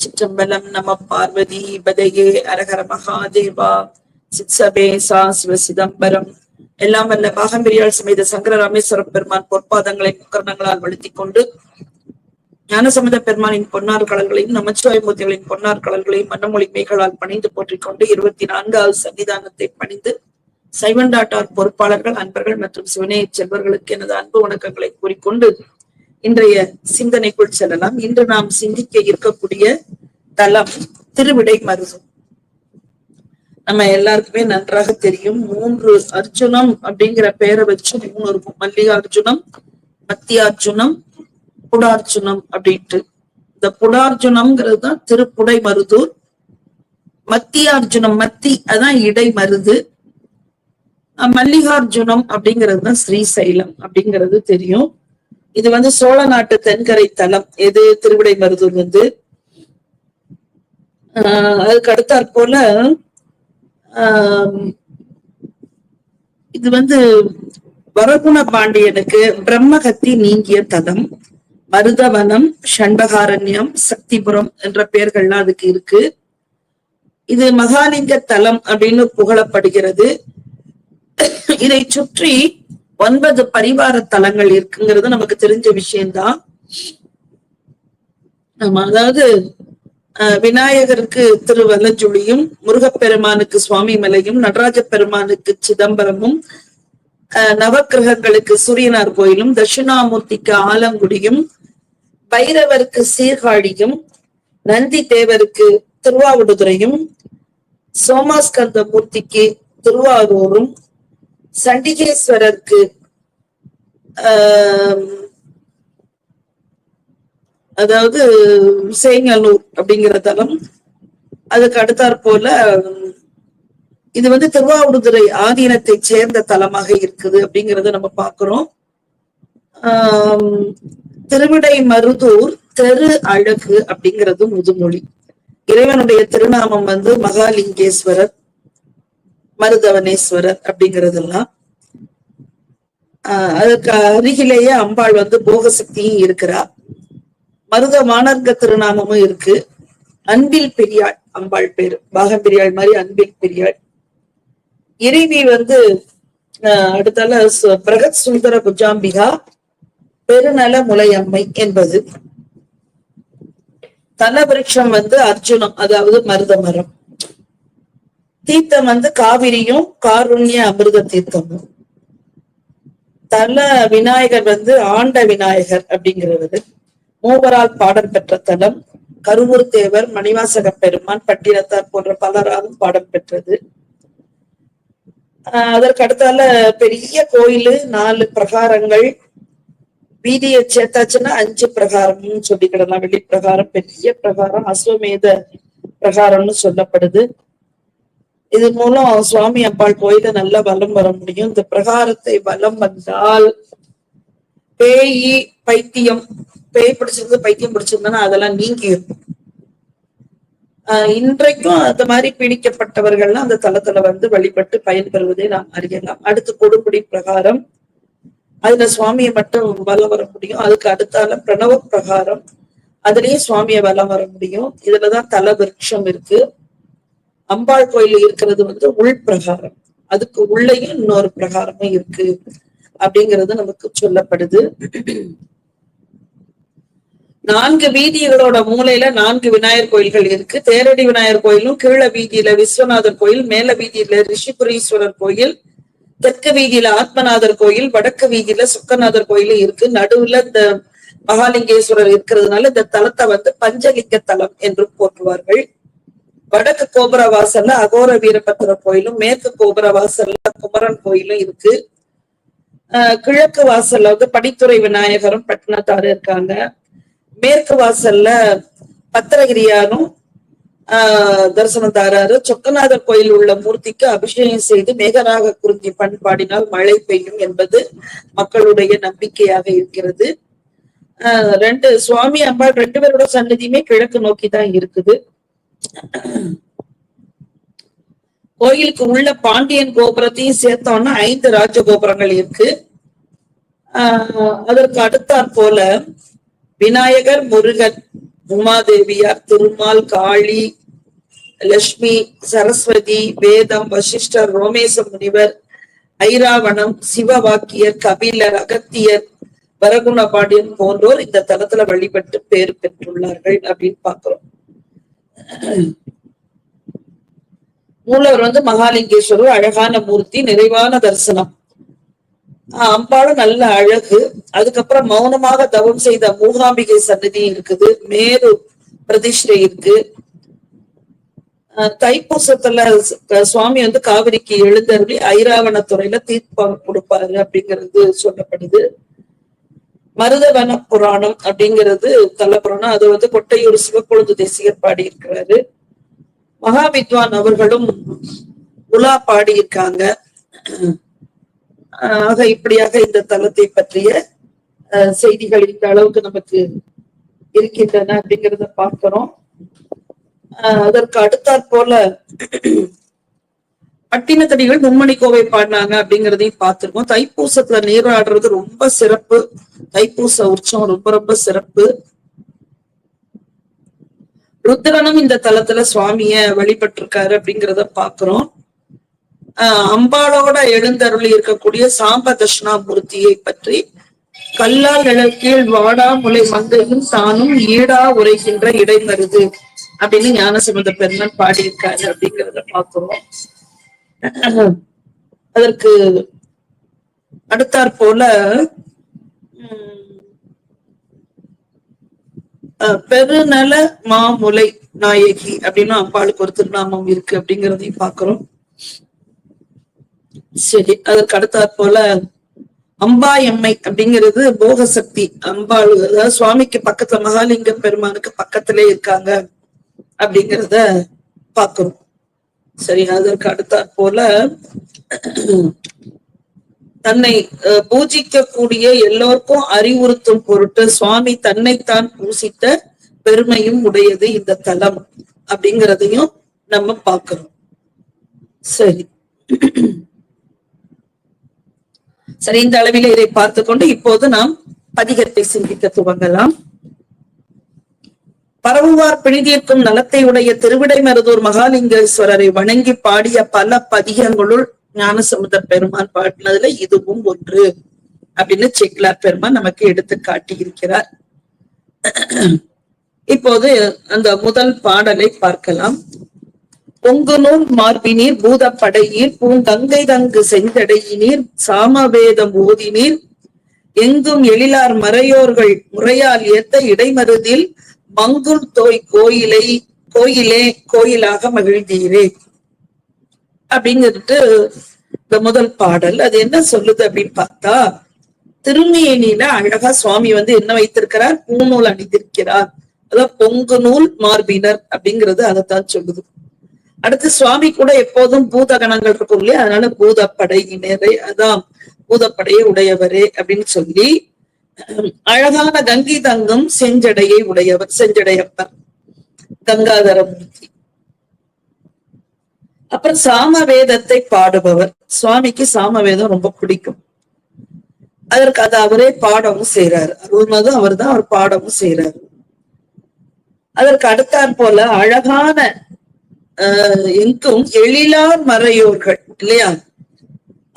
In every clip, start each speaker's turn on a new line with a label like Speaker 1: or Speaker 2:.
Speaker 1: திருச்சிற்றம்பலம் நம பார்வதி பதையே அரகர மகாதேவா. சித்சபேசா சிவ சிதம்பரம். எல்லாம் வல்ல பாகம்பிரியால் சமேத சங்கர ராமேஸ்வரம் பெருமான் பொற்பாதங்களை முக்கரணங்களால் வழுத்திக் கொண்டு ஞானசமத பெருமானின் பொன்னார் கடல்களையும் நமச்சிவாய மூர்த்திகளின் பொன்னார் கடல்களையும் மன்னமொழி மேகளால் பணிந்து போற்றிக்கொண்டு இருபத்தி நான்காவது சன்னிதானத்தை பணிந்து சைவன் டாட்டார் பொறுப்பாளர்கள் அன்பர்கள் மற்றும் சிவனேய செல்வர்களுக்கு எனது அன்பு வணக்கங்களை கூறிக்கொண்டு இன்றைய சிந்தனைக்குள் செல்லலாம். இன்று நாம் சிந்திக்க இருக்கக்கூடிய தலம் திருவிடை மருது. நம்ம எல்லாருக்குமே நன்றாக தெரியும். மூன்று அர்ஜுனம் அப்படிங்கிற பெயரை வச்சு மூணு இருக்கும். மல்லிகார்ஜுனம் மத்தியார்ஜுனம் புடார்ஜுனம் அப்படின்ட்டு. இந்த புடார்ஜுனம்ங்கிறது தான் திருப்புடை மருதூர் மத்தியார்ஜுனம் மத்தி அதான் இடை மருது. மல்லிகார்ஜுனம் அப்படிங்கிறது தான் ஸ்ரீசைலம் அப்படிங்கிறது தெரியும். இது வந்து சோழ நாட்டு தென்கரை தலம். எது? திருவிடை மருதூர் வந்து. ஆஹ் அதுக்கு அடுத்தாற் போல ஆஹ் இது வந்து வரகுண பாண்டியனுக்கு பிரம்மகத்தி நீங்கிய தலம். மருதவனம் ஷண்பகாரண்யம் சக்திபுரம் என்ற பெயர்கள்லாம் அதுக்கு இருக்கு. இது மகாலிங்க தலம் அப்படின்னு புகழப்படுகிறது. இதை சுற்றி ஒன்பது பரிவார தலங்கள் இருக்குங்கிறது நமக்கு தெரிஞ்ச விஷயம்தான். ஆமா அதாவது விநாயகருக்கு திருவல்லஜுளியும் முருகப்பெருமானுக்கு சுவாமி மலையும் நடராஜ பெருமானுக்கு சிதம்பரமும் நவக்கிரகங்களுக்கு சூரியனார் கோயிலும் தட்சிணாமூர்த்திக்கு ஆலங்குடியும் பைரவருக்கு சீர்காழியும் நந்தி தேவருக்கு திருவாவடுதுறையும் சோமாஸ்கந்த மூர்த்திக்கு திருவாரூரும் சண்டிகேஸ்வரருக்கு ஆஹ் அதாவது சேங்கலூர் அப்படிங்கிற தலம் அதுக்கு அடுத்தாற் போல இது வந்து திருவாவடுதுறை ஆதீனத்தை சேர்ந்த தலமாக இருக்குது அப்படிங்கறத நம்ம பார்க்கிறோம். ஆஹ் திருவிடை மருதூர் தெரு அழகு அப்படிங்கிறது முதுமொழி. இறைவனுடைய திருநாமம் வந்து மகாலிங்கேஸ்வரர். மருதவனேஸ்வரர் அப்படிங்கறதெல்லாம். ஆஹ் அதுக்கு அருகிலேயே அம்பாள் வந்து போகசக்தியும் இருக்கிறா. மருத மாணர்க திருநாமமும் இருக்கு. அன்பில் பெரியாள் அம்பாள் பேரு. பாகம் பெரியாள் மாதிரி அன்பில் பெரியாள். இறைவி வந்து அடுத்தால சு- பிரகத் சுந்தர புஜாம்பிகா பெருநல முலையம்மை என்பது. தலவிருட்சம் வந்து அர்ஜுனம் அதாவது மருத மரம் தீர்த்தம் வந்து காவிரியும் காருண்ய அமிர்த தீர்த்தமும். தல விநாயகர் வந்து ஆண்ட விநாயகர் அப்படிங்கிறது மூவரால் பாடல் பெற்ற தலம். கருவூர் தேவர் மணிவாசக பெருமான் பட்டினத்தார் போன்ற பலராலும் பாடல் பெற்றது. அதற்கடுத்தால பெரிய கோயில் நாலு பிரகாரங்கள். வீதியை சேர்த்தாச்சுன்னா அஞ்சு பிரகாரம்னு சொல்லிக்கிடலாம். வெளி பிரகாரம் பெரிய பிரகாரம் அஸ்வமேத பிரகாரம்னு சொல்லப்படுது. இது மூலம் சுவாமி அம்பாள் கோயில நல்லா வலம் வர முடியும். இந்த பிரகாரத்தை வலம் வந்தால் பேயி பைத்தியம் பேய் பிடிச்சிருந்து பைத்தியம் பிடிச்சிருந்தா அதெல்லாம் நீங்கி இருக்கும் ஆஹ் இன்றைக்கும் அந்த மாதிரி பிடிக்கப்பட்டவர்கள்லாம் அந்த தளத்துல வந்து வழிபட்டு பயன்பெறுவதை நாம் அறியலாம். அடுத்து கொடுமுடி பிரகாரம். அதுல சுவாமியை மட்டும் வலம் வர முடியும். அதுக்கு அடுத்தால பிரணவ பிரகாரம். அதுலயும் சுவாமியை வலம் வர முடியும். இதுலதான் தல விருட்சம் இருக்கு. அம்பாள் கோயில் இருக்கிறது வந்து உள் பிரகாரம். அதுக்கு உள்ளேயும் இன்னொரு பிரகாரமும் இருக்கு அப்படிங்கிறது நமக்கு சொல்லப்படுது. நான்கு வீதிகளோட மூலையில நான்கு விநாயகர் கோயில்கள் இருக்கு. தேரடி விநாயகர் கோயிலும் கீழ வீதியில விஸ்வநாதர் கோயில் மேல வீதியில ரிஷிபுரீஸ்வரர் கோயில் தெற்கு வீதியில ஆத்மநாதர் கோயில் வடக்கு வீதியில சுக்கநாதர் கோயில் இருக்கு. நடுவுல இந்த மகாலிங்கேஸ்வரர் இருக்கிறதுனால இந்த தலத்தை வந்து பஞ்சலிங்க தலம் என்று போற்றுவார்கள். வடக்கு கோபுர வாசல்ல அகோர வீரபத்திர கோயிலும் மேற்கு கோபுர வாசல்ல குமரன் கோயிலும் இருக்கு. ஆஹ் கிழக்கு வாசல்ல வந்து படித்துறை விநாயகரும் பட்டினத்தாரு இருக்காங்க. மேற்கு வாசல்ல பத்திரகிரியாரும் ஆஹ் தரிசனம் தாராரு சொக்கநாதர் கோயில் உள்ள மூர்த்திக்கு அபிஷேகம் செய்து மேகராக குருந்தி பண்பாடினால் மழை பெய்யும் என்பது மக்களுடைய நம்பிக்கையாக இருக்கிறது. ஆஹ் ரெண்டு சுவாமி அம்பாள் ரெண்டு பேரோட சன்னதியுமே கிழக்கு நோக்கி தான் இருக்குது. கோயிலுக்கு உள்ள பாண்டியன் கோபுரத்தையும் சேர்த்தோம்னா ஐந்து ராஜ கோபுரங்கள் இருக்கு. ஆஹ் அதற்கு அடுத்தாற் போல விநாயகர் முருகன் உமாதேவியார் திருமால் காளி லட்சுமி சரஸ்வதி வேதம் வசிஷ்டர் ரோமேச முனிவர் ஐராவணம் சிவவாக்கியர் கபிலர் அகத்தியர் வரகுண பாண்டியன் போன்றோர் இந்த தலத்துல வழிபட்டு பேர் பெற்றுள்ளார்கள் அப்படின்னு பாக்குறோம் மூலவர் வந்து மகாலிங்கேஸ்வரர் அழகான மூர்த்தி நிறைவான தரிசனம். ஆஹ் அம்பாளும் நல்ல அழகு. அதுக்கப்புறம் மௌனமாக தவம் செய்த மூகாம்பிகை சன்னதி இருக்குது. மேரு பிரதிஷ்டை இருக்கு. ஆஹ் தைப்பூசத்துல சுவாமி வந்து காவிரிக்கு எழுந்தருளி ஐராவணத்துறையில தீர்ப்பம் கொடுப்பாரு அப்படிங்கிறது சொல்லப்படுது. மருதவன புராணம் அப்படிங்கிறது தல புராணம். அது வந்து கொட்டையூர் சிவப்பொழுது தேசிகர் பாடியிருக்கிறாரு. மகாவித்வான் அவர்களும் உலா பாடியிருக்காங்க. ஆக இப்படியாக இந்த தலத்தை பற்றிய செய்திகள் இந்த அளவுக்கு நமக்கு இருக்கின்றன அப்படிங்கிறத பார்க்கிறோம். ஆஹ் அதற்கு அடுத்தாற் போல பட்டினத்தடிகள் மும்மணி கோவை பாடினாங்க அப்படிங்கிறதையும் பார்த்திருக்கோம். தைப்பூசத்துல நீராடுறது ரொம்ப சிறப்பு. தைப்பூச உற்சவம் ரொம்ப ரொம்ப சிறப்பு. ருத்ரனும் இந்த தலத்துல சுவாமிய வழிபட்டிருக்காரு அப்படிங்கிறத பாக்குறோம் ஆஹ் அம்பாளோட எழுந்தருளி இருக்கக்கூடிய சாம்ப தட்சிணாமூர்த்தியை பற்றி கல்லால் நிழல் கீழ் வாடா முளை மந்தையும் தானும் ஈடா உரைகின்ற இடைமருது அப்படின்னு ஞானசம்பந்த பெருமன் பாடியிருக்காரு அப்படிங்கிறத பாக்குறோம் அதற்கு அடுத்தாற் போல அஹ், பெருநல மாமுலை நாயகி அப்படின்னு அம்பாளுக்கு ஒரு திருநாமம் இருக்கு அப்படிங்கிறதையும் பார்க்கிறோம். சரி அதற்கு அடுத்தாற் போல அம்பா எம்மை அப்படிங்கிறது போக சக்தி அம்பாள் அதாவது சுவாமிக்கு பக்கத்துல மகாலிங்க பெருமானுக்கு பக்கத்திலே இருக்காங்க அப்படிங்கிறத பாக்குறோம் சரி அதற்கு அடுத்தாற் போல. தன்னை பூஜிக்கக்கூடிய எல்லோருக்கும் அறிவுறுத்தும் பொருட்டு சுவாமி தன்னைத்தான் பூசித்த பெருமையும் உடையது இந்த தலம் அப்படிங்கிறதையும் நம்ம பார்க்கிறோம். சரி. சரி இந்த அளவில் இதை பார்த்து கொண்டு இப்போது நாம் பதிகத்தை சிந்திக்க துவங்கலாம். பரவுவார் பிழிதீர்க்கும் நலத்தை உடைய திருவிடைமருதூர் மகாலிங்கேஸ்வரரை வணங்கி பாடிய பல பதிகங்களுள் ஞானசமுத பெருமான் பாடினதுல இதுவும் ஒன்று அப்படின்னு செக்லார் பெருமான் நமக்கு எடுத்து காட்டியிருக்கிறார். இப்போது அந்த முதல் பாடலை பார்க்கலாம். பொங்கு நூல் மார்பினீர் பூதப்படையீர் பூங்கங்கை தங்கு செஞ்சடையினீர் சாமவேதம் ஓதினீர் எங்கும் எழிலார் மறையோர்கள் முறையால் ஏத்த இடைமருதில் மங்குல் தோய் கோயிலை கோயிலே கோயிலாக மகிழ்ந்தீரே. அப்படிங்கிறது இந்த முதல் பாடல். அது என்ன சொல்லுது அப்படின்னு பார்த்தா திருமேனியில அழகா சுவாமி வந்து என்ன வைத்திருக்கிறார்? பூநூல் அணிந்திருக்கிறார். அதான் பொங்கு நூல் மார்பினர் அப்படிங்கிறது அதைத்தான் சொல்லுது. அடுத்து சுவாமி கூட எப்போதும் பூதகணங்கள் இருக்கும் இல்லையா? அதனால பூதப்படை பூதப்படையினரே அதான் பூதப்படையை உடையவரே அப்படின்னு சொல்லி அழகான கங்கை தங்கம் செஞ்சடையை உடையவர் செஞ்சடையப்பர். கங்காதரமூர்த்தி அப்புறம் சாமவேதத்தை பாடுபவர். சுவாமிக்கு சாமவேதம் ரொம்ப பிடிக்கும். அதற்கு அது அவரே பாடவும் செய்யறாரு அருள்மதும் அவர் தான் அவர் பாடவும் செய்யறாரு அதற்கு அடுத்தாற் போல அழகான ஆஹ் எங்கும் எழிலார் மறையோர்கள் இல்லையா?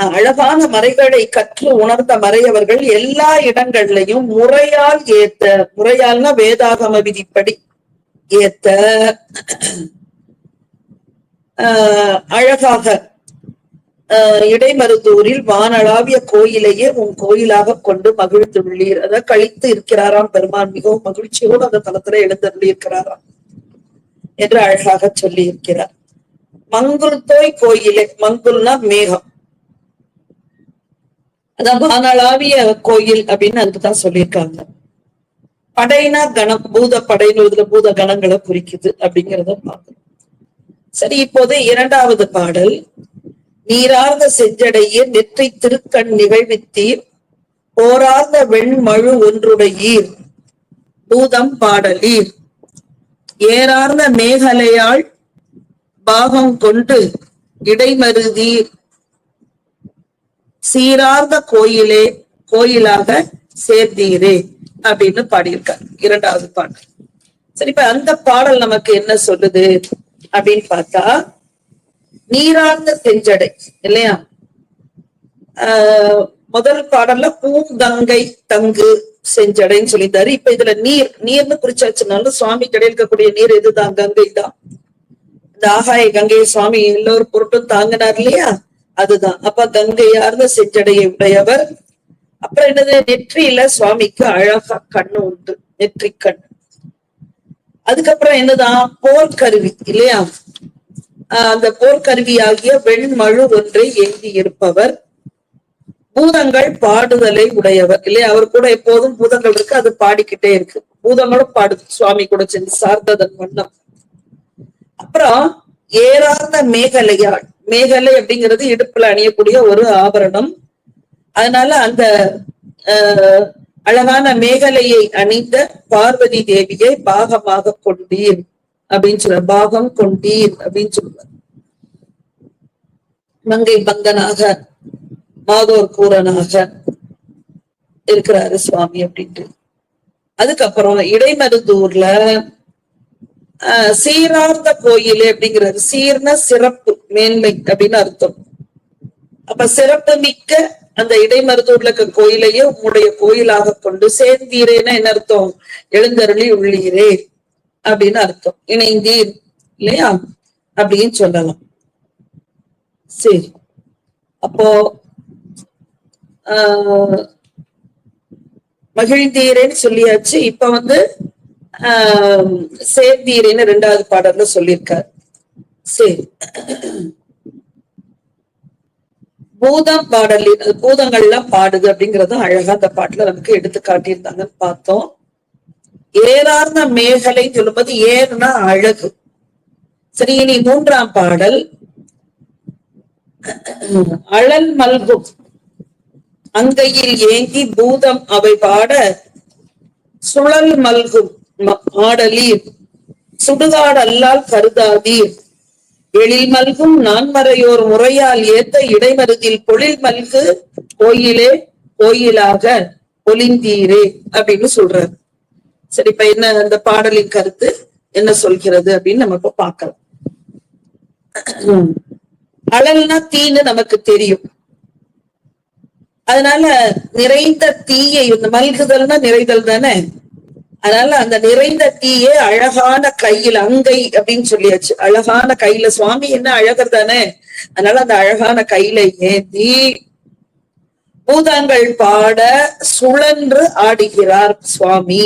Speaker 1: அழகான மறைகளை கற்று உணர்ந்த மறையவர்கள் எல்லா இடங்கள்லையும் முறையால் ஏத்த முறையால்னா வேதாகம விதிப்படி ஏத்த ஆஹ் அழகாக ஆஹ் இடைமருதூரில் வானளாவிய கோயிலையே உன் கோயிலாக கொண்டு மகிழ்ந்துள்ளீர். அதாவது கழித்து இருக்கிறாராம் பெருமான். மிகவும் மகிழ்ச்சியோடு அந்த தளத்துல எழுந்தருளியிருக்கிறாராம் என்று அழகாக சொல்லி இருக்கிறார் மங்குல் தோய் கோயிலே மங்குல்னா மேகம். அதான் வானளாவிய கோயில் அப்படின்னு அதுக்கு தான் சொல்லியிருக்காங்க. படைனா கணம் பூத படைன்னு இதுல பூத கணங்களை குறிக்குது அப்படிங்கிறத பார்க்கணும். சரி இப்போது இரண்டாவது பாடல். நீரார்ந்த செஞ்சடைய நெற்றி திருக்கண் நிகழ்வித்தீர் போரார்ந்த வெண்மழு ஒன்றுடையீர் பூதம் பாடலீர். ஏறார்ந்த மேகலையாள் பாகம் கொண்டு இடைமருதீர். சீரார்ந்த கோயிலே கோயிலாக சேர்ந்தீரே அப்படின்னு பாடியிருக்கார். இரண்டாவது பாடல். சரி இப்ப அந்த பாடல் நமக்கு என்ன சொல்லுது அப்படின்னு பார்த்தா நீரார்ந்த செஞ்சடை இல்லையா? ஆஹ் முதல் பாடல்ல பூங்கங்கை தங்கு செஞ்சடைன்னு சொல்லியிருந்தாரு. இப்ப இதுல நீர் நீர்னு குறிச்சாச்சுனாலும் சுவாமி கடையில் இருக்கக்கூடிய நீர் இதுதான் கங்கை தான். இந்த ஆகாய கங்கையை சுவாமி எல்லோரும் பொருட்டும் தாங்கினார் இல்லையா? அதுதான். அப்ப கங்கையார்ந்த சிற்றடையை உடையவர். அப்புறம் என்னது? நெற்றியில சுவாமிக்கு அழகா கண்ணு உண்டு. நெற்றி கண். அதுக்கப்புறம் என்னதான் போர்க்கருவி இல்லையா? ஆஹ் அந்த போர்க்கருவியாகிய வெண்மழு ஒன்றை ஏந்தி இருப்பவர். பூதங்கள் பாடுதலை உடையவர் இல்லையா? அவர் கூட எப்போதும் பூதங்கள் இருக்கு அது பாடிக்கிட்டே இருக்கு. பூதங்களும் பாடுது. சுவாமி கூட சேர்ந்து சார்ந்ததன் வண்ணம். அப்புறம் ஏறாத மேகலையாள் மேகலை அப்படிங்கிறது இடுப்புல அணியக்கூடிய ஒரு ஆபரணம். அதனால அந்த ஆஹ் அழகான மேகலையை அணிந்த பார்வதி தேவியை பாகமாக கொண்டீர் அப்படின்னு சொல்ற பாகம் கொண்டீர் அப்படின்னு சொல்லுவார் மங்கை பங்கனாக மாதோர் கூரனாக இருக்கிறாரு சுவாமி அப்படின்ட்டு. அதுக்கப்புறம் இடைமருதூர்ல ஆஹ் சீரார்ந்த கோயிலு அப்படிங்கிறது சீர்ன சிறப்பு. மேன்மை அப்படின்னு அர்த்தம். அப்ப சிறப்பு மிக்க அந்த இடைமருதூர்ல இருக்க கோயிலையே உங்களுடைய கோயிலாக கொண்டு சேர்ந்தீரேன்னா என்ன அர்த்தம்? எழுந்தருளி உள்ளீரே அப்படின்னு அர்த்தம். இணைந்தீர் இல்லையா? அப்படின்னு சொல்லலாம். சரி. அப்போ ஆஹ் மகிழ்ந்தீரேன்னு சொல்லியாச்சு. இப்ப வந்து ஆஹ் சேர்ந்தீரேன்னு ரெண்டாவது பாடல்ல சொல்லியிருக்காரு. சரி. பூதம் பாடலில் பூதங்கள்லாம் பாடுது அப்படிங்கறது அழகா அந்த பாட்டுல நமக்கு எடுத்து காட்டியிருந்தாங்கன்னு பார்த்தோம். ஏறார்ந்த மேகலை சொல்லும்போது ஏறுனா அழகு. சரி இனி மூன்றாம் பாடல். அழல் மல்கும். அங்கையில் ஏங்கி பூதம் அவை பாட சுழல் மல்கும் ஆடலீர். சுடுகாடல்லால் கருதாதீர். எழில் மல்கும் நான்மறையோர் முறையால் ஏத்த இடைமருதில் பொழில் மல்கு கோயிலே கோயிலாக பொலிந்தீரே அப்படின்னு சொல்றாரு. சரி இப்ப என்ன அந்த பாடலின் கருத்து? என்ன சொல்கிறது அப்படின்னு நம்ம இப்ப பார்க்கலாம். அழல்னா தீன்னு நமக்கு தெரியும். அதனால நிறைந்த தீயை இந்த மல்குதல்னா நிறைதல் தானே? அதனால அந்த நிறைந்த தீயே அழகான கையில் அங்கை அப்படின்னு சொல்லியாச்சு. அழகான கையில சுவாமி என்ன அழகர் தானே அதனால அந்த அழகான கையில ஏந்தி பூதங்கள் பாட சுழன்று ஆடுகிறார் சுவாமி.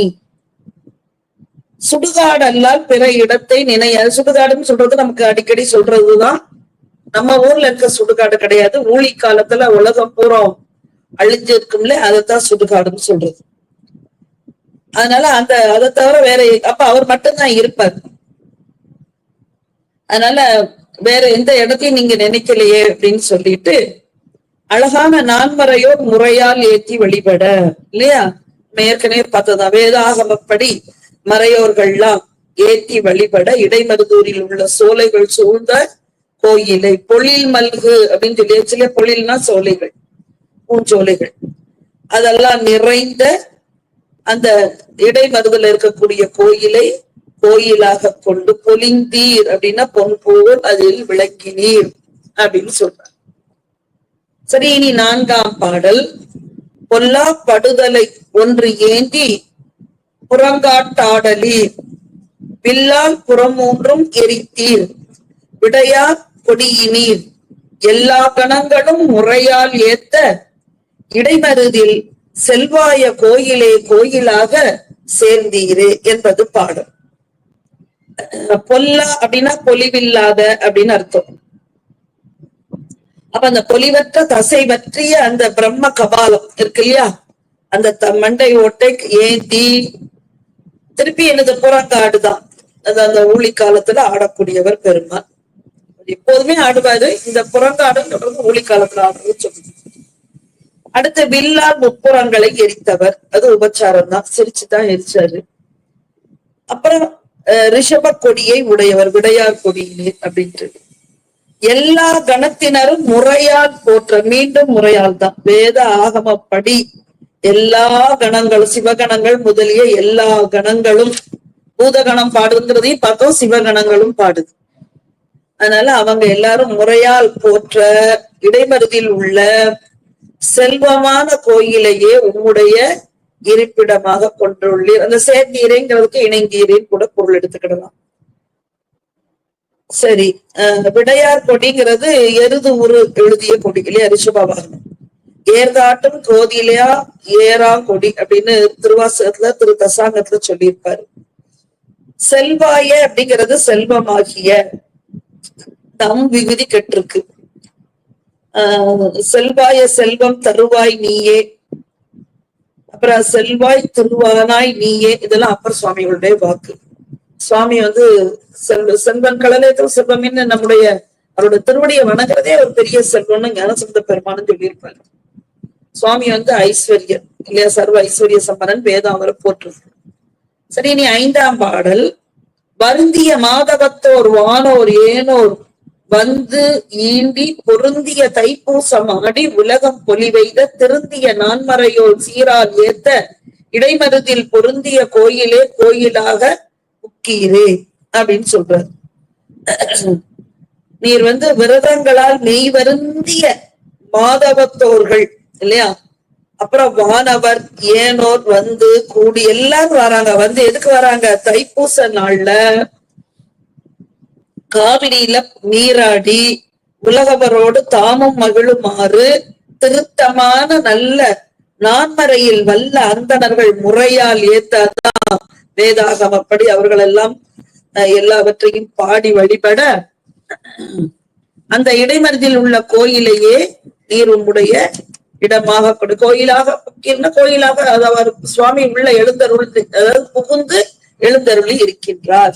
Speaker 1: சுடுகாடல்லால் பிற இடத்தை நினைய சுடுகாடுன்னு சொல்றது நமக்கு அடிக்கடி சொல்றதுதான். நம்ம ஊர்ல இருக்க சுடுகாடு கிடையாது. ஊழி காலத்துல உலகம் பூரா அழிஞ்சிருக்கும்ல அதைத்தான் சுடுகாடுன்னு சொல்றது. அதனால அந்த அதை தவிர வேற அப்ப அவர் மட்டும்தான் இருப்பார். அதனால வேற எந்த இடத்தையும் நீங்க நினைக்கலையே அப்படின்னு சொல்லிட்டு அழகான நான்மறையோ முறையால் ஏற்றி வழிபட இல்லையா? ஏற்கனவே பார்த்ததான் வேதாகமப்படி மறையோர்கள்லாம் ஏற்றி வழிபட இடைமருதூரில் உள்ள சோலைகள் சூழ்ந்த கோயிலை பொழில் மல்கு அப்படின்னு சொல்லி பொழில்னா சோலைகள் பூஞ்சோலைகள். அதெல்லாம் நிறைந்த அந்த இடைமருதுல இருக்கக்கூடிய கோயிலை கோயிலாக கொண்டு பொலிந்தீர் அப்படின்னா பொன் போல் அதில் விளக்கினீர் அப்படின்னு சொல்றார். சரி இனி நான்காம் பாடல். பொல்லா படுதலை ஒன்று ஏந்தி புறங்காட்டாடலீர். வில்லால் புறமூன்றும் எரித்தீர். விடையா கொடியினீர். எல்லா கணங்களும் முறையால் ஏத்த இடைமருதில் செல்வாய கோயிலே கோயிலாக சேர்ந்தீரு என்பது பாடம். பொல்லா அப்படின்னா பொலிவில்லாத அப்படின்னு அர்த்தம். அப்ப அந்த பொலிவற்ற தசை பற்றிய அந்த பிரம்ம கபாலம் இருக்கு இல்லையா? அந்த த- மண்டை ஓட்டை ஏந்தி திருப்பி எனது புறங்காடுதான் அது அந்த ஊழி காலத்துல ஆடக்கூடியவர் பெருமாள். எப்போதுமே ஆடுவாரு. இந்த புறங்காடுன்றது ஊழி காலத்துல ஆடுறது சொல்லுது அடுத்து வில்லால் முப்புறங்களை எரித்தவர். அது உபச்சாரம் தான் சிரிச்சுதான் எரிச்சாரு. அப்புறம் ரிஷப கொடியை உடையவர் விடையார் கொடியிலே அப்படின்ட்டு எல்லா கணத்தினரும் முறையால் போற்ற மீண்டும் முறையால் தான் வேத ஆகமப்படி எல்லா கணங்களும் சிவகணங்கள் முதலிய எல்லா கணங்களும் பூதகணம் பாடுங்கிறதையும் பார்த்தோம் சிவகணங்களும் பாடுது. அதனால அவங்க எல்லாரும் முறையால் போற்ற இடைமருதில் உள்ள செல்வமான கோயிலையே உம்முடைய இருப்பிடமாக கொண்டுள்ளீர் அந்த சேர்ந்தீரைங்கிறதுக்கு இணைங்கீரின்னு கூட பொருள் எடுத்துக்கிடலாம். சரி விடையார் கொடிங்கிறது எருது உரு எழுதிய கொடி இல்லையா? ரிஷபாவாகனம் ஏர்காட்டும் கோதிலையா ஏரா கொடி அப்படின்னு திருவாசகத்துல திரு தசாங்கத்துல சொல்லியிருப்பாரு. செல்வாய அப்படிங்கிறது செல்வமாகிய தம் விகுதி கெட்டிருக்கு. செல்வாய செல்வம் தருவாய் நீயே. அப்புறம் செல்வாய் திருவானாய் நீயே. இதெல்லாம் அப்பர் சுவாமிகளுடைய வாக்கு. சுவாமி வந்து செல்வ செல்வன் கடலேற்றும் செல்வம்னு நம்முடைய அவரோட திருவடியை வணங்குறதே ஒரு பெரிய செல்வம்னு ஞானசம்பந்த பெருமானும் சொல்லியிருப்பாரு. சுவாமி வந்து ஐஸ்வர்யன் இல்லையா? சர்வ ஐஸ்வர்ய சம்பரன் வேதம் அவரை போற்று சரி நீ ஐந்தாம் பாடல். வருந்திய மாதவத்தோர் வானோர் ஏனோர் வந்து ஈண்டி பொருந்திய தைப்பூசம் ஆடி உலகம் பொலிவெய்த திருந்திய நான்மறையோர் சீரால் ஏத்த இடைமருதில் பொருந்திய கோயிலே கோயிலாக முக்கீரே அப்படின்னு சொல்றார். நீர் வந்து விரதங்களால் மெய் வருந்திய மாதவத்தோர்கள் இல்லையா? அப்புறம் வானவர் ஏனோர் வந்து கூடி எல்லாரும் வராங்க. வந்து எதுக்கு வராங்க? தைப்பூச நாள்ல காவிரியில நீராடி உலகவரோடு தாமும் மகிழுமாறு திருத்தமான நல்ல நான்மறையில் வல்ல அந்தணர்கள் முறையால் ஏத்தாதான் வேதாகமப்படி அவர்கள் எல்லாம் அஹ், எல்லாவற்றையும் பாடி வழிபட அந்த இடைமருதில் உள்ள கோயிலையே நீர் உம்முடைய இடமாக கொடு. கோயிலாக என்ன கோயிலாக? அதாவது சுவாமி உள்ள எழுந்தருள் அதாவது புகுந்து எழுந்தருளி இருக்கின்றார்.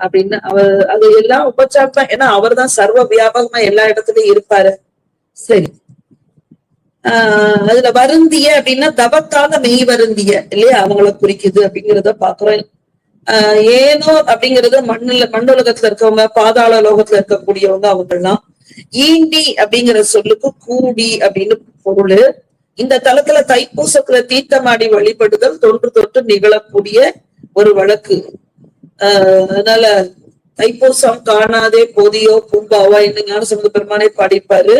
Speaker 1: அப்படின்னு அவர் அது எல்லாம் உபச்சாரமா ஏன்னா அவர் தான் சர்வ வியாபகமா எல்லா இடத்துலயும் இருப்பாரு. சரி. ஆஹ் அதுல வருந்திய அப்படின்னா தவத்தால மெய் வருந்திய இல்லையா? அவங்கள குறிக்குது அப்படிங்கிறத பாக்குறோம் ஆஹ் ஏனோ அப்படிங்கிறது மண்ணுல மண்ணுலகத்துல இருக்கவங்க பாதாள லோகத்துல இருக்கக்கூடியவங்க அவங்கெல்லாம் ஈண்டி அப்படிங்கிற சொல்லுக்கு கூடி அப்படின்னு பொருள். இந்த தளத்துல தைப்பூசத்துல தீர்த்தமாடி வழிபடுதல் தொன்று தொட்டு நிகழக்கூடிய ஒரு வழக்கு. ஆஹ் அதனால தைப்பூசம் காணாதே போதியோ பூம்பாவா இன்னும் ஞானசம்பந்த பெருமானே பாடிப்பாரு.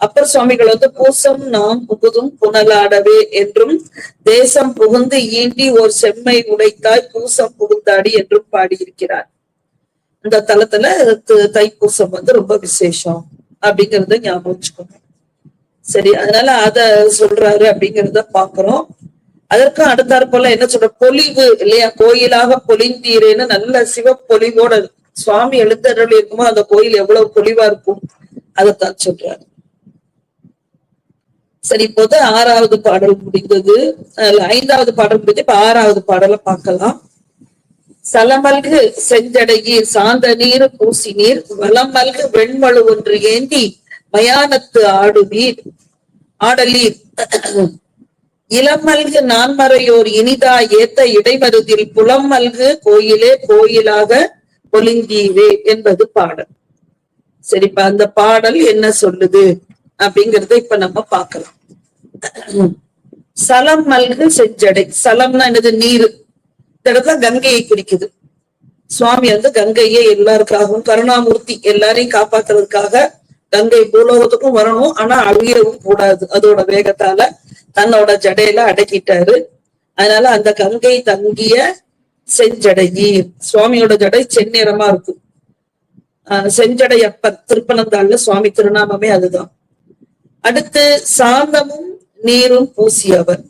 Speaker 1: அப்பர் சுவாமிகள் வந்து பூசம் நாம் புகுதும் புனலாடவே என்றும் தேசம் புகுந்து ஈண்டி ஓர் செம்மை உடைத்தாய் பூசம் புகுந்தாடி என்றும் பாடியிருக்கிறார். இந்த தலத்துல தைப்பூசம் வந்து ரொம்ப விசேஷம் அப்படிங்கறத ஞாபகம் வச்சுக்கோங்க. சரி அதனால அத சொல்றாரு அப்படிங்கறத பாக்குறோம். அதற்கும் அடுத்தாற் போல என்ன சொல்ற பொலிவு இல்லையா? கோயிலாக பொலிந்தீரேன்னு நல்ல சிவப்பொலிவோட சுவாமி எழுந்தருள் இருக்குமோ அந்த கோயில் எவ்வளவு பொலிவா இருக்கும்? அதைத்தான் சொல்றாரு. சரி இப்போது ஆறாவது பாடல் முடிந்தது. ஐந்தாவது பாடல் முடிஞ்சு இப்ப ஆறாவது பாடலை பார்க்கலாம். சலமல்கு செஞ்சடையீர் சாந்த நீர் பூசி நீர் வலமல்கு வெண்மழு ஒன்று ஏந்தி மயானத்து ஆடுவீர் ஆடலீர். இளமல்கு நான்மறையோர் இனிதா ஏத்த இடைமருதில் புலமல்கு கோயிலே கோயிலாக பொலிந்தீரே என்பது பாடல். சரிப்பா அந்த பாடல் என்ன சொல்லுது அப்படிங்கறத இப்ப நம்ம பார்க்கலாம். சலம் மல்கு செஞ்சடை. சலம்னா என்னது? நீர். இந்த இடத்துல கங்கையை குறிக்குது. சுவாமி வந்து கங்கையை எல்லாருக்காகவும் கருணாமூர்த்தி எல்லாரையும் காப்பாத்துறதுக்காக கங்கை பூலோகத்துக்கும் வரணும். ஆனா அழியவும் கூடாது. அதோட வேகத்தால தன்னோட ஜடையில அடக்கிட்டாரு. அதனால அந்த கங்கை தங்கிய செஞ்சடையி சுவாமியோட ஜடை செந்நிறமா இருக்கும். ஆஹ் செஞ்சடையப்பர் திருப்பனந்தாள்ல சுவாமி திருநாமமே அதுதான். அடுத்து சாந்தமும் நீரும் பூசியவர்.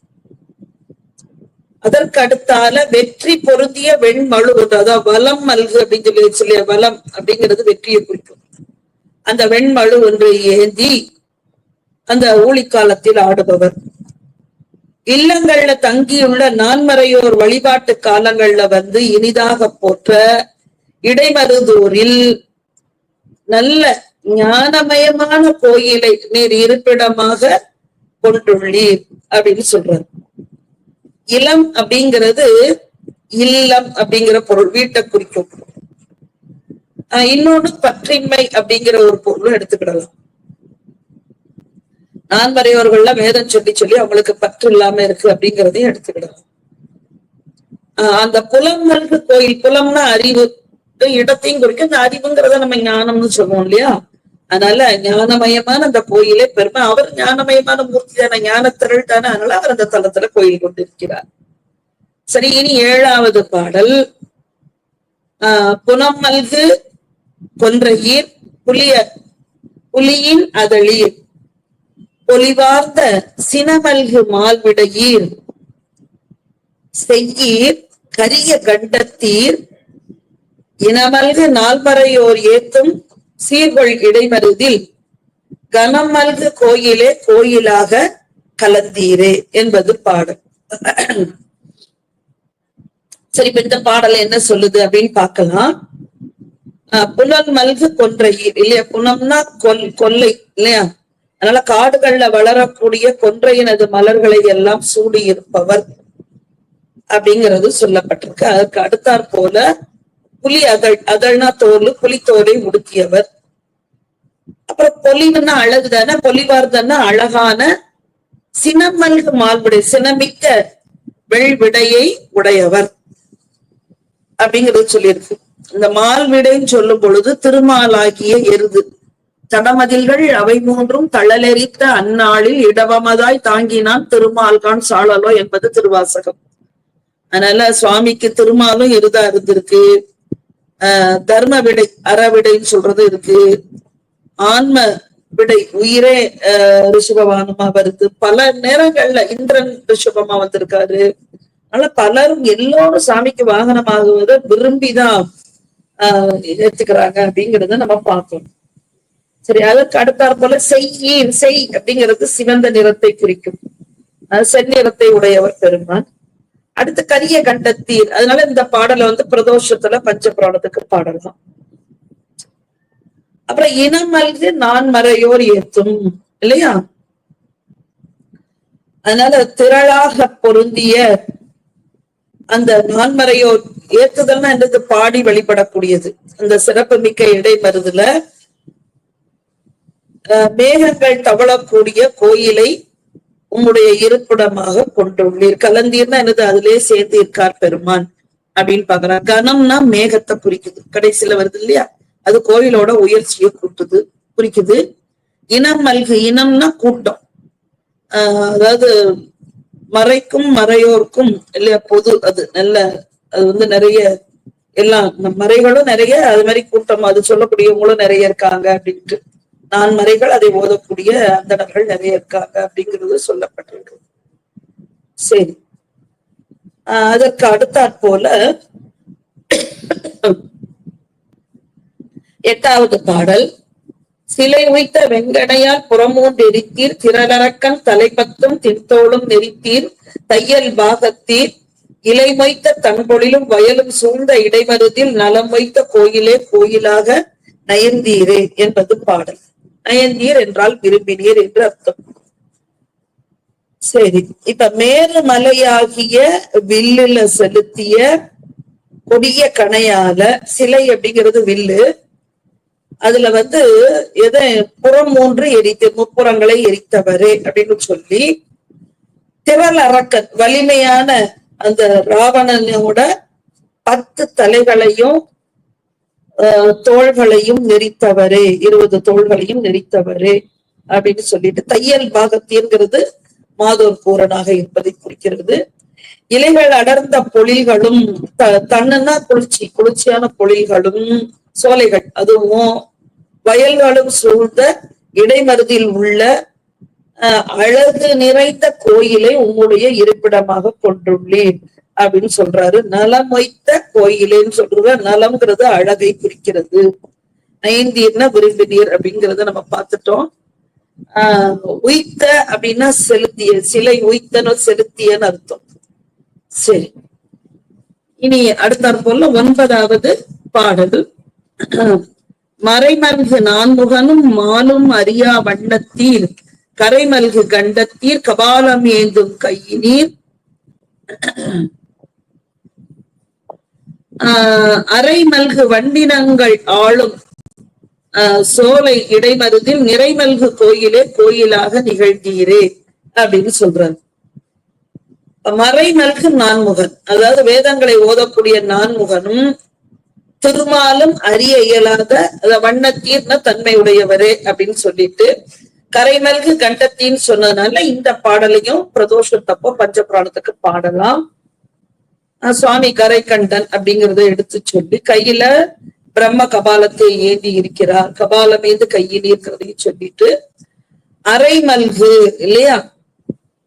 Speaker 1: அதற்கு அடுத்தால வெற்றி பொருந்திய வெண்மழு அதாவது வலம் மல்கு அப்படின்னு சொல்லி சொல்லிய வலம் அப்படிங்கிறது வெற்றியை குறிக்கும். அந்த வெண்மழு ஒன்று ஏந்தி அந்த ஊழிக்காலத்தில் ஆடுபவர். இல்லங்கள்ல தங்கியுள்ள நான்மறையோர் வழிபாட்டு காலங்கள்ல வந்து இனிதாக போற்ற இடைமருதூரில் நல்ல ஞானமயமான கோயிலை நீர் இருப்பிடமாக கொண்டுள்ளீர் அப்படின்னு சொல்றாரு. இளம் அப்படிங்கிறது இல்லம் அப்படிங்கிற பொருள் வீட்டை குறிக்கும் ஆஹ் இன்னொன்னு பற்றின்மை அப்படிங்கிற ஒரு பொருளும் எடுத்துக்கிடலாம். நான் நான்மறையோர்கள்ல வேதம் சொல்லி சொல்லி அவங்களுக்கு பற்று இல்லாம இருக்கு அப்படிங்கிறதையும் எடுத்துக்கிடலாம் ஆஹ் அந்த புலம் கோயில் புலம்னா அறிவு. இடத்தையும் குறிக்கும் இந்த அறிவுங்கிறத நம்ம ஞானம்னு சொல்லுவோம் இல்லையா? அதனால ஞானமயமான அந்த கோயிலே பெருமை. அவர் ஞானமயமான மூர்த்தி தானே ஞானத்திரள் தானே. அதனால அவர் அந்த தலத்துல கோயில் கொண்டிருக்கிறார். சரி இனி ஏழாவது பாடல். ஆஹ் புனம் மல்கு கொன்றையீர் புலிய புலியின் அதழீர் பொலிவார்ந்த சினமல்கு மால்விடையீர். செய்யீர் கரிய கண்டத்தீர். இனமல்கு நால்மறையோர் ஏத்தும் சீர்கொள் இடைமருதில் கனமல்கு கோயிலே கோயிலாக கலந்தீரே என்பது பாடல். சரி இப்ப இந்த பாடல் என்ன சொல்லுது அப்படின்னு பார்க்கலாம். ஆஹ் புனல் மல்கு கொன்றையீர் இல்லையா? புனம்னா கொல் கொல்லை இல்லையா? அதனால காடுகள்ல வளரக்கூடிய கொன்றையினது மலர்களை எல்லாம் சூடி இருப்பவர் அப்படிங்கிறது சொல்லப்பட்டிருக்கு. அதற்கு அடுத்தாற் போல புலி அதழ் அதழ்னா தோல் புலித்தோலை உடுத்தியவர். அப்புறம் பொலிவுன்னா அழகுதானே பொலிவார்தன்னா அழகான சினமல்கு மால்விடை சினமிக்க வெள்விடையை உடையவர் அப்படிங்கிறது சொல்லியிருக்கு. இந்த மால்விடைன்னு சொல்லும் பொழுது திருமாலாகிய எருது. தடமதில்கள் அவை மூன்றும் தள்ளலெறித்த அந்நாளில் இடவமதாய் தாங்கினான் திருமால்கான் சாழலோ என்பது திருவாசகம். அதனால சுவாமிக்கு திருமாலும் இருதா இருந்திருக்கு. ஆஹ் தர்ம விடை அறவிடைன்னு சொல்றது இருக்கு. ஆன்ம விடை உயிரே ஆஹ் ரிஷபவானமா வருது பல நேரங்கள்ல இந்திரன் ரிஷபமா வந்திருக்காரு. அதனால பலரும் எல்லோரும் சாமிக்கு வாகனமாகுவதை விரும்பிதான் ஆஹ் ஏத்துக்கிறாங்க அப்படிங்கறத நம்ம பார்க்கணும். சரி அதற்கு போல செய் செய் அப்படிங்கிறது சிவந்த நிறத்தை குறிக்கும். செந்நிறத்தை உடையவர் பெருமான். அடுத்து கரிய கண்டத்தீர். அதனால இந்த பாடலை வந்து பிரதோஷத்துல பஞ்சபுராணத்துக்கு பாடலாம். அப்புறம் இனம் நான் மறையோர் ஏத்தும் இல்லையா? அதனால திரளாக பொருந்திய அந்த நான்மறையோர் ஏத்துதல்னா என்னது? பாடி வழிபடக்கூடியது. அந்த சிறப்பு மிக்க இடைமருதுல மேகங்கள் தவழக்கூடிய கோயிலை உம்முடைய இருப்பிடமாக கொண்டுள்ளீர். கலந்தீர்னா என்னது? அதிலே சேர்ந்து இருக்கார் பெருமான் அப்படின்னு பாக்குறான் கனம்னா மேகத்தை குறிக்குது. கடைசியில வருது இல்லையா? அது கோயிலோட உயர்ச்சியை கூட்டுது குறிக்குது. இனம் மல்கு இனம்னா கூட்டம். ஆஹ் அதாவது மறைக்கும் மறையோர்க்கும் இல்லையா பொது அது நல்ல அது வந்து நிறைய எல்லாம் மறைகளும் நிறைய அது மாதிரி கூட்டம் அது சொல்லக்கூடியவங்களும் நிறைய இருக்காங்க அப்படின்ட்டு. நான்மறைகள் அதை ஓதக்கூடிய அந்தணர்கள் நிறைய இருக்காங்க அப்படிங்கிறது சொல்லப்பட்டிருக்கு. சரி. ஆஹ் அதற்கு அடுத்தாற் போல எட்டாவது பாடல். சிலை உய்த்த வெங்கடையால் புறமூன்று எரித்தீர் திரளரக்கன் தலைப்பத்தும் தின்தோளும் நெறித்தீர் தையல் பாகத்தீர் இலை மொய்த்த தன்பொழிலும் வயலும் சூழ்ந்த இடைமருதில் நலம் வைத்த கோயிலே கோயிலாக நயந்தீரே என்பது பாடல். நயந்தீர் என்றால் விரும்பினீர் என்று அர்த்தம். சரி இப்ப மேருமலையாகிய வில்லுல செலுத்திய கொடிய கணையால சிலை அப்படிங்கிறது வில்லு. அதுல வந்து எதை? புறம் மூன்று எரித்து முப்புறங்களை எரித்தவரே அப்படின்னு சொல்லி திரள் அரக்கன் வலிமையான அந்த ராவணனோட பத்து தலைகளையும் தோள்களையும் நெரித்தவரே இருபது தோள்களையும் நெரித்தவரே அப்படின்னு சொல்லிட்டு தையல் பாகத்தியங்கிறது மாதோர் பூரனாக இருப்பதை குறிக்கிறது. இலைகள் அடர்ந்த பொழில்களும் த- தன்னுன்னா குளிர்ச்சி குளிர்ச்சியான பொழில்களும் சோலைகள் அதுவும் வயல்களும் சூழ்ந்த இடைமருதில் உள்ள அஹ், அழகு நிறைந்த கோயிலை உங்களுடைய இருப்பிடமாக கொண்டுள்ளேன். அப்படின்னு சொல்றாரு. நலம் வைத்த கோயிலேன்னு சொல்றது நலம்ங்கிறது அழகை குறிக்கிறது. நயந்தீர்னா விரும்பினீர் அப்படிங்கறத நம்ம பார்த்துட்டோம். ஆஹ் உய்த்த அப்படின்னா செலுத்திய சிலை உய்த்தனோ செலுத்தியன்னு அர்த்தம். சரி. இனி அடுத்த போல ஒன்பதாவது பாடல். மறைமல்கு நான்முகனும் மாலும் அறியா வண்ணத்தீர் கரைமல்கு கண்டத்தீர் கபாலம் ஏந்தும் கையினீர். ஆஹ் அரைமல்கு வண்டினங்கள் ஆளும் ஆஹ் சோலை இடைமருதில் நிறைமல்கு கோயிலே கோயிலாக நிகழ்ந்தீரே அப்படின்னு சொல்றாரு மறைமல்கு நான்முகன் அதாவது வேதங்களை ஓதக்கூடிய நான்முகனும் திருமாலும் அறிய இயலாத அத வண்ணத்தீர்ன தன்மையுடையவரே அப்படின்னு சொல்லிட்டு கரைமல்கு கண்டத்தின்னு சொன்னதுனால இந்த பாடலையும் பிரதோஷத்தப்போ பஞ்சபிராணத்துக்கு பாடலாம். சுவாமி கரைக்கண்டன் அப்படிங்கறத எடுத்து சொல்லி கையில பிரம்ம கபாலத்தை ஏந்தி இருக்கிறார். கபாலம் ஏந்து கையில் இருக்கிறதையும் சொல்லிட்டு அரை மல்கு இல்லையா?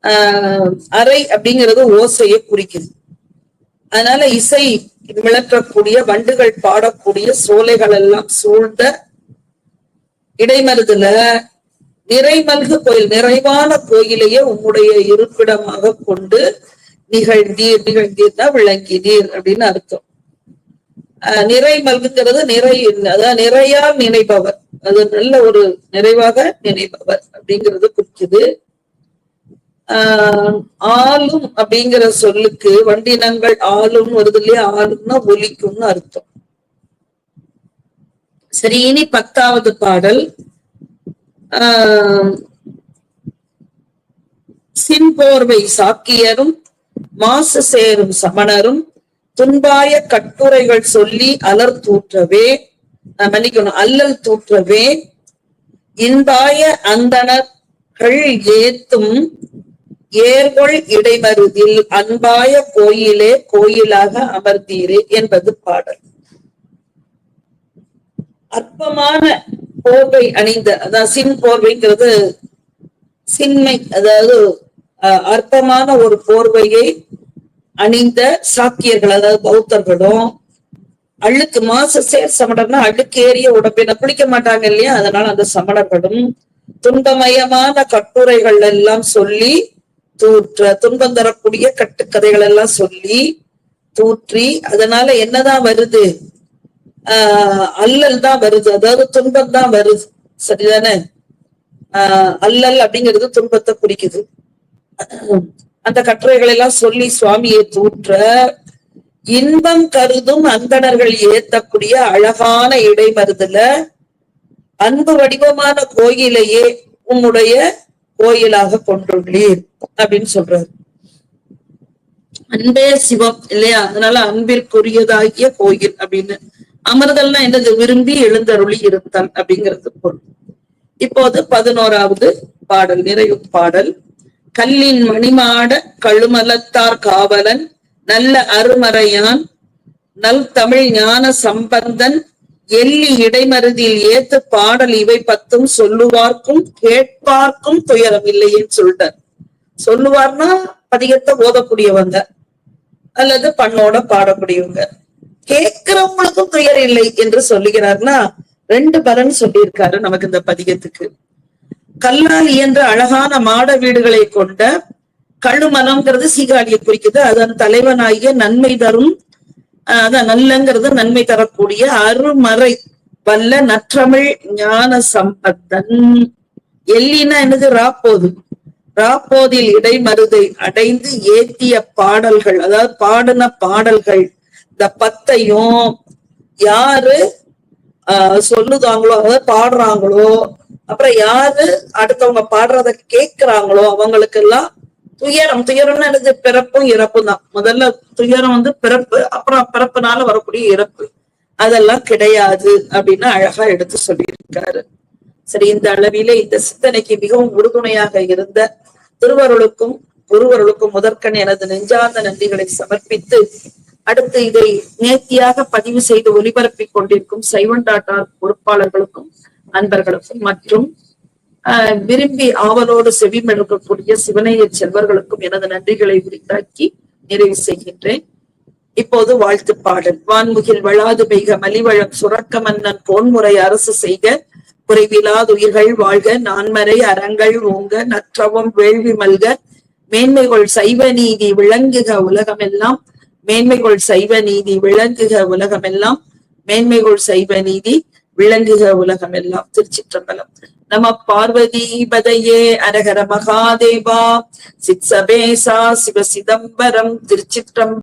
Speaker 1: ஆஹ் அரை அப்படிங்கிறது ஓசையை குறிக்குது. அதனால இசை விளக்கக்கூடிய வண்டுகள் பாடக்கூடிய சோலைகள் எல்லாம் சூழ்ந்த இடைமருதுல நிறைமல்கு கோயில் நிறைவான கோயிலையே உம்முடைய இருப்பிடமாக கொண்டு நிகழ்ந்தீர் நிகழ்ந்தீர்னா விளங்கினீர் அப்படின்னு அர்த்தம். ஆஹ் நிறை மல்குங்கிறது நிறை அதாவது நிறையா நினைப்பவர் அது நல்ல ஒரு நிறைவாக நினைப்பவர் அப்படிங்கிறது குறிக்குது. ஆஹ் ஆளும் அப்படிங்கிற சொல்லுக்கு வண்டினங்கள் ஆளும் வருது இல்லையா? ஆளும்னா ஒலிக்கும்னு அர்த்தம். சரி இனி பத்தாவது பாடல். ஆஹ் சின்போர்வை சாக்கியரும் மாசு சேரும் சமணரும் துன்பாய கட்டுரைகள் சொல்லி அலர் தூற்றவே மன்னிக்கணும் அல்லல் தூற்றவே இன்பாய அந்தணர்கள் ஏத்தும் ஏர்கொள் இடைமருதில் அன்பாய கோயிலே கோயிலாக அமர்ந்தீரே என்பது பாடல். அற்பமான போர்வை அணிந்த அதான் சின் போர்வைங்கிறது சின்மை அதாவது அற்பமான ஒரு போர்வையை அணிந்த சாக்கியர்கள் அதாவது பௌத்தர்களும் அழுக்கு மாச சேர் சமணர்னா அழுக்கு ஏறிய உடம்பின குளிக்க மாட்டாங்க இல்லையா? அதனால அந்த சமணர்களும் துன்பமயமான கட்டுரைகள் எல்லாம் சொல்லி தூற்ற துன்பம் தரக்கூடிய கட்டுக்கதைகள் எல்லாம் சொல்லி தூற்றி அதனால என்னதான் வருது? ஆஹ் அல்லல் தான் வருது. அதாவது துன்பம் தான் வருது. சரிதானே? ஆஹ் அல்லல் அப்படிங்கிறது துன்பத்தை குறிக்குது. அந்த கட்டுரைகள் எல்லாம் சொல்லி சுவாமியை தூற்ற இன்பம் கருதும் அந்தணர்கள் ஏத்தக்கூடிய அழகான இடைமருதுல அன்பு வடிவமான கோயிலையே உன்னுடைய கோயிலாக கொண்டுள்ளீர் அப்படின்னு சொல்றாரு. அன்பே சிவம் இல்லையா? அதனால அன்பிற்குரியதாகிய கோயில் அப்படின்னு. அமர்தல்னா என்னது? விரும்பி எழுந்தருளி இருத்தல் அப்படிங்கிறது பொருள். இப்போது பதினோராவது பாடல் நிறைவு பாடல். கல்லின் மணிமாட கழுமலத்தார் காவலன் நல்ல அருமறையான் நல் தமிழ் ஞான சம்பந்தன் எள்ளி இடைமருதில் ஏத்து பாடல் இவை பத்தும் சொல்லுவார்க்கும் கேட்பார்க்கும் துயரம் இல்லையேன்னு சொல்லிட்டார் சொல்லுவார்னா பதிகத்தை ஓதக்கூடியவங்க அல்லது பண்ணோட பாடக்கூடியவங்க. கேட்கிறவங்களுக்கும் துயர் இல்லை என்று சொல்லுகிறார்னா ரெண்டு பலன் சொல்லியிருக்காரு நமக்கு இந்த பதிகத்துக்கு. கல்லால் இயன்ற அழகான மாட வீடுகளை கொண்ட கழுமலம்ங்கிறது சீகாழியை குறிக்குது. அதன் தலைவனாகிய நன்மை தரும் ஆஹ் அதான் நல்லங்கிறது நன்மை தரக்கூடிய அருமறை. வல்ல நற்றமிழ் ஞான சம்பத்தன். எல்லினா என்னது? ராப்போது. ராப்போதில் இடைமருதை அடைந்து ஏத்திய பாடல்கள் அதாவது பாடின பாடல்கள். இந்த பத்தையும் யாரு ஆஹ் சொல்லுதாங்களோ அதாவது பாடுறாங்களோ அப்புறம் யாரு அடுத்தவங்க பாடுறத கேட்கிறாங்களோ அவங்களுக்கு எல்லாம் துயரம் துயரம்னு எனது பிறப்பும் இறப்பும் தான். முதல்ல துயரம் வந்து பிறப்பு அப்புறம் பிறப்புனால வரக்கூடிய இறப்பு. அதெல்லாம் கிடையாது அப்படின்னு அழகா எடுத்து சொல்லியிருக்காரு. சரி இந்த அளவிலே இந்த சிந்தனைக்கு மிகவும் உறுதுணையாக இருந்த திருவருளுக்கும் குருவருளுக்கும் முதற்கண் எனது நெஞ்சார்ந்த நன்றிகளை சமர்ப்பித்து அடுத்து இதை நேர்த்தியாக பதிவு செய்து ஒலிபரப்பிக் கொண்டிருக்கும் சைவன் டாட்டார் பொறுப்பாளர்களுக்கும் அன்பர்களுக்கும் மற்றும் விரும்பி ஆவலோடு செவிமெடுக்கக்கூடிய சிவனைய செல்வர்களுக்கும் எனது நன்றிகளை உரித்தாக்கி நிறைவு செய்கின்றேன். இப்போது வாழ்த்து பாடல். வான்முகில் வளாது பெய்க மலிவழம் சுரக்க மன்னன் போன்முறை அரசு செய்க. குறைவிலாது உயிர்கள் வாழ்க. நான்மறை அறங்கள் ஓங்க. நற்றவம் வேள்வி மல்க. மேன்மைகள் சைவ நீதி விளங்குக உலகமெல்லாம். மேன்மைகள் சைவ நீதி விளங்குக உலகமெல்லாம். மேன்மைகள் சைவ நீதி விளங்குக உலகமெல்லாம் திருச்சிற்றம்பலம். நம பார்வதி பதையே அரகர மகாதேவா. சித்சபேசா சிவ சிதம்பரம் திருச்சிற்றம்